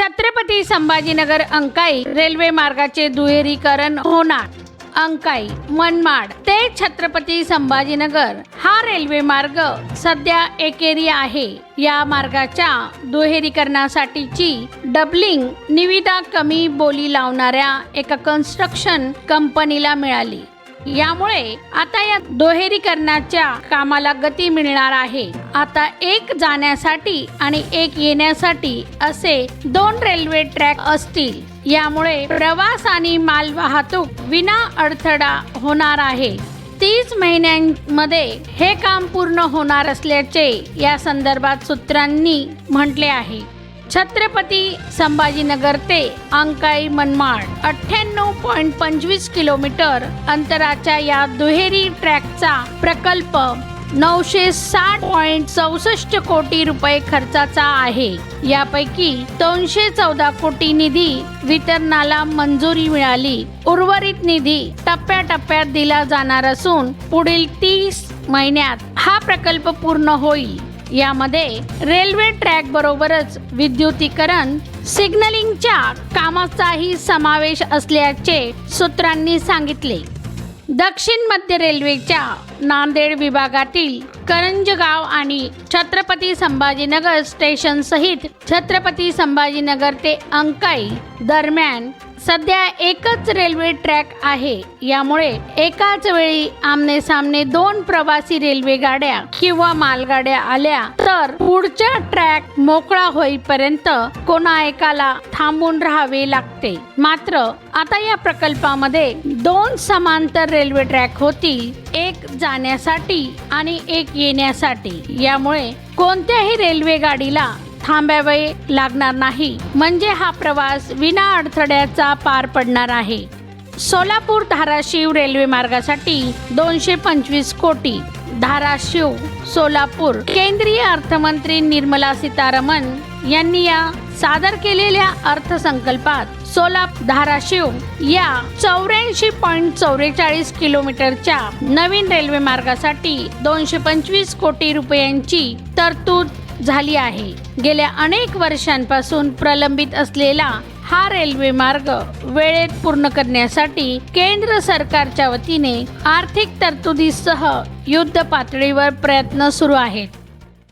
Chhatrapati Sambhajinagar Ankai railway मार्गाचे दुहेरीकरण होणार. अंकाई मनमाड ते छत्रपती संभाजीनगर हा रेल्वे मार्ग सध्या एकेरी आहे. या मार्गाच्या दुहेरीकरणासाठीची डबलिंग निविदा कमी बोली लावणाऱ्या एका कन्स्ट्रक्शन कंपनीला मिळाली. यामुळे आता या दोहेरीकरणाच्या कामाला गती मिळणार आहे. आता एक जाण्यासाठी आणि एक येण्यासाठी असे दोन रेल्वे ट्रॅक असतील. यामुळे प्रवास आणि माल वाहतूक विना अडथळा होणार आहे. तीस महिन्यांमध्ये हे काम पूर्ण होणार असल्याचे या संदर्भात सूत्रांनी म्हटले आहे. छत्रपती संभाजीनगर ते अंकाई मनमाड अठ्ठ्याण्णव पॉईंट पंचवीस किलोमीटर अंतराच्या या दुहेरी ट्रॅकचा प्रकल्प नऊशे साठ पॉईंट चौसष्ट कोटी रुपये खर्चाचा आहे. यापैकी दोनशे चौदा कोटी निधी वितरणाला मंजुरी मिळाली. उर्वरित निधी टप्प्याटप्प्यात दिला जाणार असून पुढील तीस महिन्यात हा प्रकल्प पूर्ण होईल. यामध्ये रेल्वे ट्रॅक बरोबरच विद्युतीकरण सिग्नलिंगच्या कामाचाही समावेश असल्याचे सूत्रांनी सांगितले. दक्षिण मध्य रेल्वेच्या नांदेड विभागातील करंजगाव आणि छत्रपती संभाजीनगर स्टेशन सहित छत्रपती संभाजीनगर ते अंकाई दरम्यान सध्या एकच रेल्वे ट्रॅक आहे. यामुळे एकाच वेळी आमने सामने दोन प्रवासी रेल्वे गाड्या किंवा मालगाड्या आल्या तर पुढच्या ट्रॅक मोकळा होईपर्यंत कोणा एकाला थांबून राहावे लागते. मात्र आता या प्रकल्पामध्ये दोन समांतर रेल्वे ट्रॅक होतील. एक जाण्यासाठी आणि एक येण्यासाठी. यामुळे कोणत्याही रेल्वे गाडीला थांबावे लागणार नाही. म्हणजे हा प्रवास विना अडथळ्याचा पार पडणार आहे. सोलापूर धाराशिव रेल्वे मार्गासाठी दोनशे पंचवीस कोटी धाराशिव सोलापूर. केंद्रीय अर्थमंत्री निर्मला सीतारामन यांनी या सादर केलेल्या अर्थसंकल्पात सोलापूर धाराशिव या चौऱ्याऐंशी पॉईंट चौवेचाळीस किलोमीटरच्या नवीन रेल्वे मार्गासाठी दोनशे पंचवीस कोटी रुपयांची तरतूद झाली आहे. गेल्या अनेक वर्षांपासून प्रलंबित असलेला हा रेल्वे मार्ग वेळेत पूर्ण करण्यासाठी केंद्र सरकारच्या वतीने आर्थिक तरतुदीसह युद्ध पातळीवर प्रयत्न सुरू आहेत.